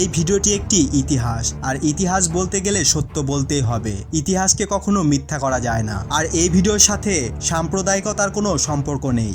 এই ভিডিওটি একটি ইতিহাস, আর ইতিহাস বলতে গেলে সত্য বলতেই হবে। ইতিহাসকে কখনো মিথ্যা করা যায় না। আর এই ভিডিওর সাথে সাম্প্রদায়িকতার কোনো সম্পর্ক নেই।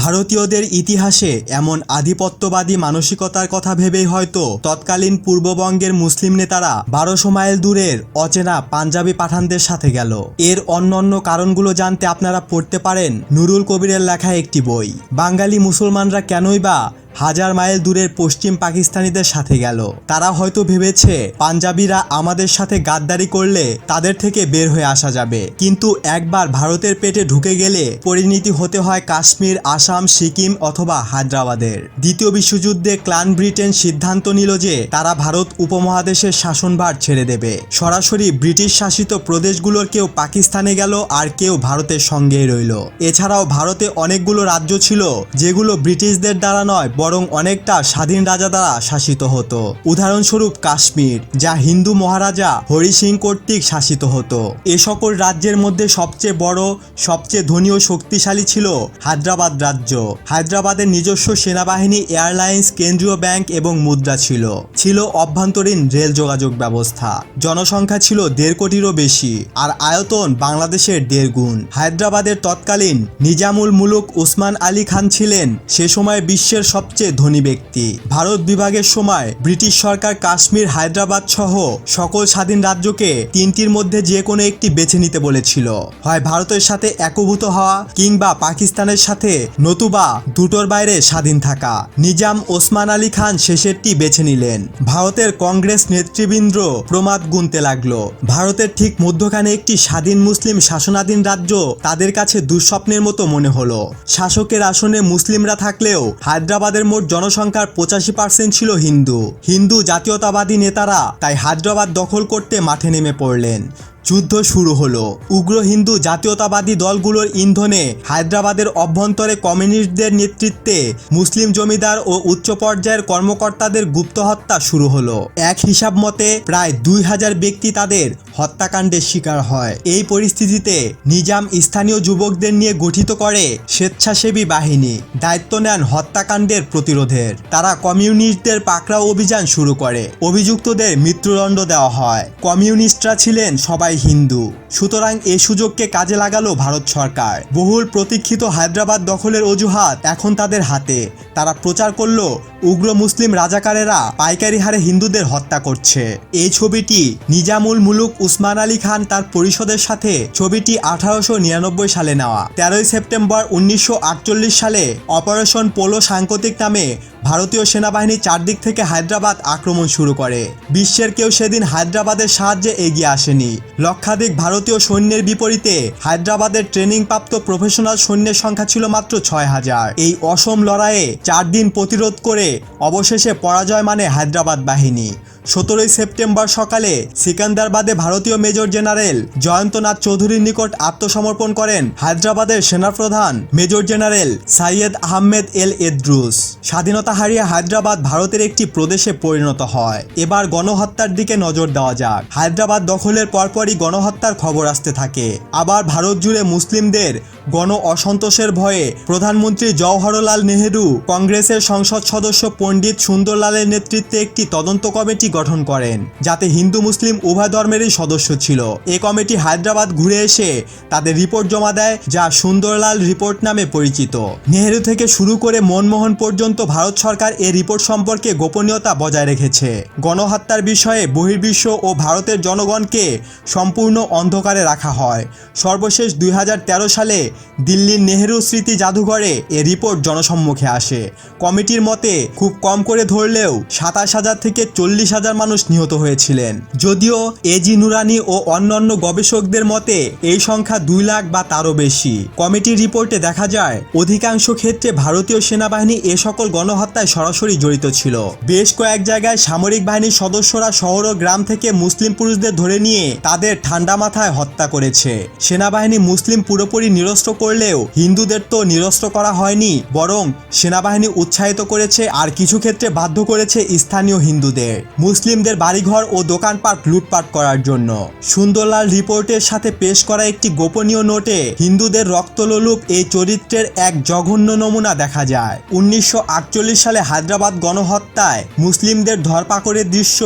ভারতীয়দের ইতিহাসে এমন আধিপত্যবাদী মানসিকতার কথা ভেবেই হয়তো তৎকালীন পূর্ববঙ্গের মুসলিম নেতারা বারোশো মাইল দূরের অচেনা পাঞ্জাবি পাঠানদের সাথে গেল। এর অন্যান্য কারণগুলো জানতে আপনারা পড়তে পারেন নুরুল কবিরের লেখা একটি বই। বাঙালি মুসলমানরা কেনই বা হাজার মাইল দূরের পশ্চিম পাকিস্তানিদের সাথে গেল। তারা হয়তো ভেবেছে, পাঞ্জাবিরা আমাদের সাথে গাদ্দারি করলে তাদের থেকে বের হয়ে আসা যাবে। কিন্তু একবার ভারতের পেটে ঢুকে গেলে পরিণতি হতে হয় কাশ্মীর, আসাম, সিকিম অথবা হায়দ্রাবাদের। দ্বিতীয় বিশ্বযুদ্ধে ক্লান ব্রিটেন সিদ্ধান্ত নিল যে তারা ভারত উপমহাদেশের শাসনভার ছেড়ে দেবে। সরাসরি ব্রিটিশ শাসিত প্রদেশগুলোর কেউ পাকিস্তানে গেল আর কেউ ভারতের সঙ্গেই রইল। এছাড়াও ভারতে অনেকগুলো রাজ্য ছিল যেগুলো ব্রিটিশদের দ্বারা নয় বরং অনেকটা স্বাধীন রাজা দ্বারা শাসিত হতো। উদাহরণস্বরূপ কাশ্মীর, যা হিন্দু মহারাজা হরি সিং কর্তৃক শাসিত হতো। এ সকল রাজ্যের মধ্যে সবচেয়ে বড়, সবচেয়ে ধনী ও শক্তিশালী ছিল হায়দ্রাবাদ রাজ্য। হায়দ্রাবাদের নিজস্ব সেনাবাহিনী, এয়ারলাইন্স, কেন্দ্রীয় ব্যাংক এবং মুদ্রা ছিল। ছিল অভ্যন্তরীণ রেল যোগাযোগ ব্যবস্থা। জনসংখ্যা ছিল দেড় কোটিরও বেশি, আর আয়তন বাংলাদেশের দেড় গুণ। হায়দ্রাবাদের তৎকালীন নিজামুল মুলুক উসমান আলী খান ছিলেন, সে সময় বিশ্বের সবচেয়ে ধনী ব্যক্তি। ভারত বিভাগের সময় ব্রিটিশ সরকার কাশ্মীর, হায়দ্রাবাদ সহ সকল স্বাধীন রাজ্যকে তিনটির মধ্যে যে কোনো একটি বেছে নিতে বলেছিল। হয় ভারতের সাথে একীভূত হওয়া কিংবা পাকিস্তানের সাথে নতুবা দুটোর বাইরে স্বাধীন থাকা। নিজাম ওসমান আলী খান শেষেরটি বেছে নিলেন। ভারতের কংগ্রেস নেতৃবৃন্দ প্রমাদ গুনতে লাগল। ভারতের ঠিক মধ্যখানে একটি স্বাধীন মুসলিম শাসনাধীন রাজ্য তাদের কাছে দুঃস্বপ্নের মতো মনে হলো। শাসকের আসনে মুসলিমরা থাকলেও হায়দ্রাবাদের মোট জনসংখ্যার পঁচাশি পার্সেন্ট ছিল হিন্দু। হিন্দু জাতীয়তাবাদী নেতারা তাই হায়দ্রাবাদ দখল করতে মাঠে নেমে পড়লেন। যুদ্ধ শুরু হলো। উগ্র হিন্দু জাতীয়তাবাদী দলগুলোর ইন্ধনে হায়দ্রাবাদের অভ্যন্তরে কমিউনিস্টদের নেতৃত্বে মুসলিম জমিদার ও উচ্চ পর্যায়ের কর্মকর্তাদের গুপ্ত হত্যা শুরু হলো। এক হিসাব মতে, প্রায় দুই হাজার ব্যক্তি তাদের হত্যাকাণ্ডের শিকার হয়। এই পরিস্থিতিতে নিজাম স্থানীয় যুবকদের নিয়ে গঠিত করে স্বেচ্ছাসেবী বাহিনী। দায়িত্ব নেন হত্যাকাণ্ডের প্রতিরোধের। তারা কমিউনিস্টদের পাকড়াও অভিযান শুরু করে। অভিযুক্তদের মৃত্যুদণ্ড দেওয়া হয়। কমিউনিস্টরা ছিলেন সবাই হিন্দু। সুতরাং এ সুযোগকে কাজে লাগালো ভারত সরকার। বহুল প্রতীক্ষিত হায়দ্রাবাদ দখলের অজুহাত এখন তাদের হাতে। তারা প্রচার করল, উগ্র মুসলিম রাজাকারেরা পাইকারি হারে হিন্দুদের হত্যা করছে। এই ছবিটি নিজামুল মুলুক উসমান আলী খান তার পরিষদের সাথে ছবিটি আঠারোশো নিরানব্বই সালে নেওয়া। তেরোই সেপ্টেম্বর উনিশশো আটচল্লিশ সালে অপারেশন পোলো সাংকতিক নামে ভারতীয় সেনাবাহিনী চারদিক থেকে হায়দ্রাবাদ আক্রমণ শুরু করে। বিশ্বের কেউ সেদিন হায়দ্রাবাদের সাহায্যে এগিয়ে আসেনি। লক্ষাধিক ভারতীয় সৈন্যের বিপরীতে হায়দ্রাবাদের ট্রেনিংপ্রাপ্ত প্রফেশনাল সৈন্যের সংখ্যা ছিল মাত্র ছয় হাজার। এই অসম লড়াইয়ে চার দিন প্রতিরোধ করে অবশেষে পরাজয় মানে হায়দ্রাবাদ বাহিনী। সতেরোই সেপ্টেম্বর সকালে সিকান্দারবাদে ভারতীয় মেজর জেনারেল জয়ন্তনাথ চৌধুরীর নিকট আত্মসমর্পণ করেন হায়দ্রাবাদের সেনাপ্রধান মেজর জেনারেল সাইয়েদ আহমেদ এল এদ্রুস। স্বাধীনতা হারিয়ে হায়দ্রাবাদ ভারতের একটি প্রদেশে পরিণত হয়। এবার গণহত্যার দিকে নজর দেওয়া যাক। হায়দ্রাবাদ দখলের পরপরই গণহত্যার খবর আসতে থাকে। আবার ভারত জুড়ে মুসলিমদের গণ অসন্তোষের ভয়ে প্রধানমন্ত্রী জওহরলাল নেহেরু কংগ্রেসের সংসদ সদস্য পণ্ডিত সুন্দরলালের নেতৃত্বে একটি তদন্ত কমিটি গঠন করেন, যাতে হিন্দু মুসলিম উভয় ধর্মেরই সদস্য ছিল। এ কমিটি হায়দ্রাবাদ ঘুরে এসে তাদের রিপোর্ট জমা দেয়, যা সুন্দরলাল রিপোর্ট নামে পরিচিত। নেহেরু থেকে শুরু করে মনমোহন পর্যন্ত ভারত সরকার এ রিপোর্ট সম্পর্কে গোপনীয়তা বজায় রেখেছে। গণহত্যার বিষয়ে বহির্বিশ্ব ও ভারতের জনগণকে সম্পূর্ণ অন্ধকারে রাখা হয়। সর্বশেষ দুই হাজার তেরো সালে দিল্লির নেহেরু স্মৃতি জাদুঘরে এ রিপোর্ট জনসম্মুখে আসে। কমিটির মতে, খুব কম করে ধরলেও সাতাশ হাজার থেকে চল্লিশ হাজার মানুষ নিহত হয়েছিলেন। যদিও এজি নুরানি ও অন্যান্য গবেষকদের মতে, এই সংখ্যা দুই লাখ বা তারও বেশি। কমিটির রিপোর্টে দেখা যায়, অধিকাংশ ক্ষেত্রে ভারতীয় সেনাবাহিনী এ সকল গণহত্যায় সরাসরি জড়িত ছিল। বেশ কয়েক জায়গায় সামরিক বাহিনীর সদস্যরা শহর ও গ্রাম থেকে মুসলিম পুরুষদের ধরে নিয়ে তাদের ঠান্ডা মাথায় হত্যা করেছে। সেনাবাহিনী মুসলিম পুরোপুরি নিরস্ত্র নিরস্ত্র করলেও হিন্দুদের তো নিরস্ত্র করা হয়নি, বরং সেনাবাহিনী উৎসাহিত করেছে আর কিছু ক্ষেত্রে বাধ্য করেছে স্থানীয় হিন্দুদের। মুসলিমদের বাড়িঘর ও দোকানপাট লুটপাট করার জন্য। সুন্দরলাল রিপোর্টের সাথে পেশ করা একটি গোপনীয় নোটে হিন্দুদের রক্তলোলুপ এই চরিত্রের এক জঘন্য নমুনা দেখা যায়। উনিশশো আটচল্লিশ সালে হায়দ্রাবাদ গণহত্যায় মুসলিমদের ধরপাকড়ের দৃশ্য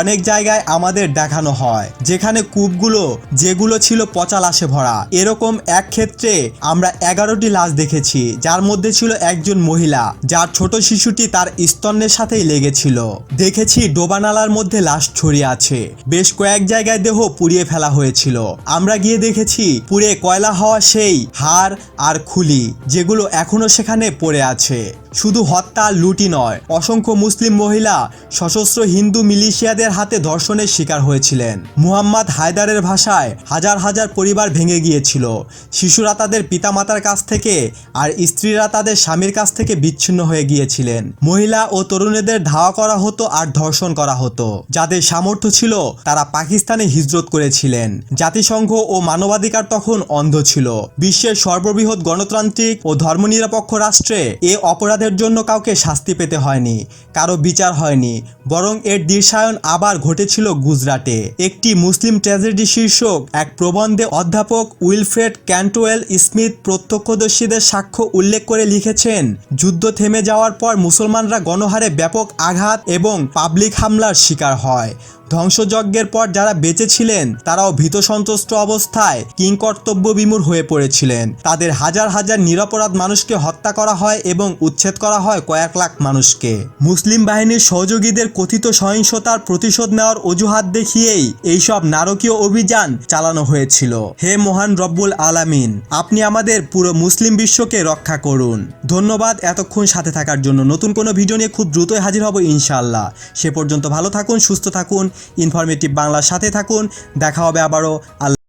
অনেক জায়গায় আমাদের দেখানো হয়, যেখানে কূপগুলো, যেগুলো ছিল পচা লাশে ভরা, এরকম এক ক্ষেত্রে আমরা এগারোটি লাশ দেখেছি, যার মধ্যে ছিল একজন মহিলা, যার ছোট শিশুটি তার স্তন্যের সাথেই লেগেছিল। দেখেছি ডোবানালার মধ্যে লাশ ছড়িয়ে আছে। বেশ কয়েক জায়গায় দেহ পুড়িয়ে ফেলা হয়েছিল। আমরা গিয়ে দেখেছি পুড়ে কয়লা হওয়া সেই হাড় আর খুলি, যেগুলো এখনও সেখানে পড়ে আছে। শুধু হত্যা লুটি নয়। অসংখ্য মুসলিম মহিলা, সশস্ত্র হিন্দু মিলিশিয়াদের হাতে ধর্ষণের শিকার হয়েছিলেন। মুহাম্মদ হায়দারের ভাষায় হাজার হাজার পরিবার ভেঙে গিয়েছিল। শিশুরা তাদের পিতামাতার কাছ থেকে আর স্ত্রীরা তাদের স্বামীর কাছ থেকে বিচ্ছিন্ন হয়ে গিয়েছিলেন। মহিলা ও তরুণীদের ধাওয়া করা হতো আর ধর্ষণ করা হতো। যাদের সামর্থ্য ছিল, তারা পাকিস্তানে হিজরত করেছিলেন। জাতিসংঘ ও মানবাধিকার তখন অন্ধ ছিল। বিশ্বের সর্ববৃহৎ গণতান্ত্রিক ও ধর্মনিরপেক্ষ রাষ্ট্রে এ অপরাধের জন্য কাউকে শাস্তি পেতে হয়নি, কারও বিচার হয়নি, বরং এর দৃশ্যায়ন আবার ঘটেছিল গুজরাটে। একটি মুসলিম ট্র্যাজেডি শীর্ষক, এক প্রবন্ধে অধ্যাপক উইলফ্রেড ক্যান্টোয়েল স্মিথ প্রত্যক্ষদর্শীদের সাক্ষ্য উল্লেখ করে লিখেছেন, যুদ্ধ থেমে যাওয়ার পর মুসলমানরা গণহারে ব্যাপক আঘাত এবং পাবলিক হামলার শিকার হয়। ধ্বংসযজ্ঞের পর যারা বেঁচে ছিলেন, তারাও ভীত সন্ত্রস্ত অবস্থায় কিংকর্তব্য বিমূর হয়ে পড়েছিলেন। তাদের হাজার হাজার নিরপরাধ মানুষকে হত্যা করা হয় এবং উচ্ছেদ করা হয় কয়েক লাখ মানুষকে। মুসলিম বাহিনীর সহযোগীদের কথিত সহিংসতার প্রতিশোধ নেওয়ার অজুহাত দেখিয়েই এইসব নারকীয় অভিযান চালানো হয়েছিল। হে মহান রব্বুল আলামিন, আপনি আমাদের পুরো মুসলিম বিশ্বকে রক্ষা করুন। ধন্যবাদ এতক্ষণ সাথে থাকার জন্য। নতুন কোনো ভিডিও নিয়ে খুব দ্রুতই হাজির হব ইনশাল্লাহ সে পর্যন্ত ভালো থাকুন, সুস্থ থাকুন, ইনফরমেটিভ বাংলার সাথে থাকুন। দেখা হবে আবারও। আল্লাহ